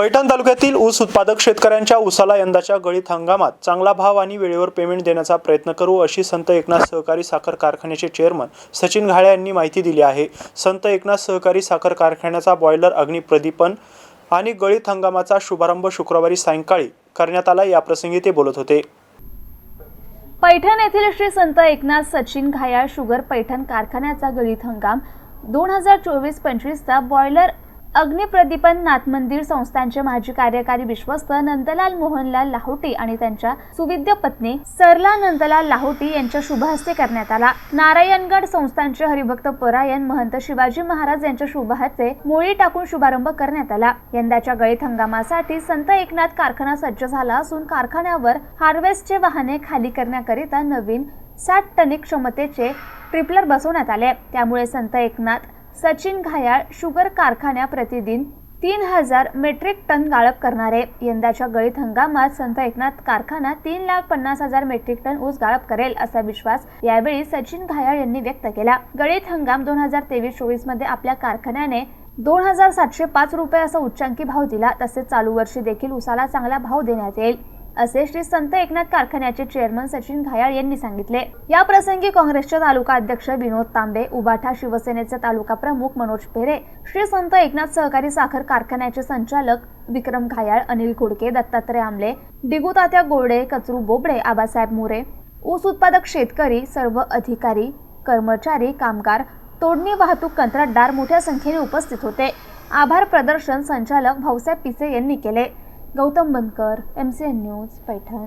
पैठण तालुक्यातील ऊस उत्पादक शेतकऱ्यांच्या ऊसाला यंदाच्या गळीत हंगामात चांगला भाव आणि वेळेवर पेमेंट देण्याचा प्रयत्न करू अशी संत एकनाथ सहकारी साखर कारखान्याचे चेअरमन सचिन घाळे यांनी माहिती दिली आहे. संत एकनाथ सहकारी साखर कारखान्याचा बॉयलर अग्निप्रदीपन आणि गळीत हंगामाचा शुभारंभ शुक्रवारी सायंकाळी करण्यात आला याप्रसंगी ते बोलत होते. पैठण येथील श्री संत एकनाथ सचिन घायाळ शुगर पैठण कारखान्याचा गळीत हंगाम दोन हजार चोवीस पंचवीसचा बॉयलर अग्निप्रदीपन नाथ मंदिर संस्थांचे माजी कार्यकारी विश्वस्त नंदलाल मोहनलाल लाहोटी आणि त्यांच्या सुविद्य पत्नी सरला नंदलाल लाहोटी यांच्या शुभहस्ते करण्यात आला. नारायणगड संस्थांचे हरिभक्त परायण महंत शिवाजी महाराज यांच्या शुभहस्ते मोळी टाकून शुभारंभ करण्यात आला. यंदाच्या गळीत हंगामासाठी संत एकनाथ कारखाना सज्ज झाला असून कारखान्यावर हार्वेस्टचे वाहने खाली करण्याकरिता नवीन साठ टनी क्षमतेचे ट्रिपलर बसवण्यात आले. त्यामुळे संत एकनाथ सचिन घायाळ शुगर कारखान्या प्रतिदिन तीन हजार मेट्रिक टन गाळप करणारे. यंदाच्या गळीत हंगामात संत एकनाथ कारखाना तीन लाख पन्नास हजार मेट्रिक टन ऊस गाळप करेल असा विश्वास यावेळी सचिन घायाळ यांनी व्यक्त केला. गळीत हंगाम दोन हजार तेवीस चोवीसमध्ये आपल्या कारखान्याने दोन हजार सातशे पाच रुपये असा उच्चांकी भाव दिला. तसेच चालू वर्षी देखील ऊसाला चांगला भाव देण्यात येईल. असे श्री संत एकनाथ कारखान्याचे चेअरमन सचिन घायाळ यांनी सांगितले. या प्रसंगी काँग्रेसचे तालुका अध्यक्ष विनोद तांबे उबाठा शिवसेनेचे तालुका प्रमुख मनोज पेरे श्री संत एकनाथ सहकारी साखर कारखान्याचे संचालक विक्रम घायाळ अनिल घोडके दत्तात्रय आमले डिगुतात्या गोडे कचरू बोबडे आबासाहेब मोरे ऊस उत्पादक शेतकरी सर्व अधिकारी कर्मचारी कामगार तोडणी वाहतूक कंत्राटदार मोठ्या संख्येने उपस्थित होते. आभार प्रदर्शन संचालक भाऊसाहेब पिसे यांनी केले. Gautam Bankar M C N news Paithan.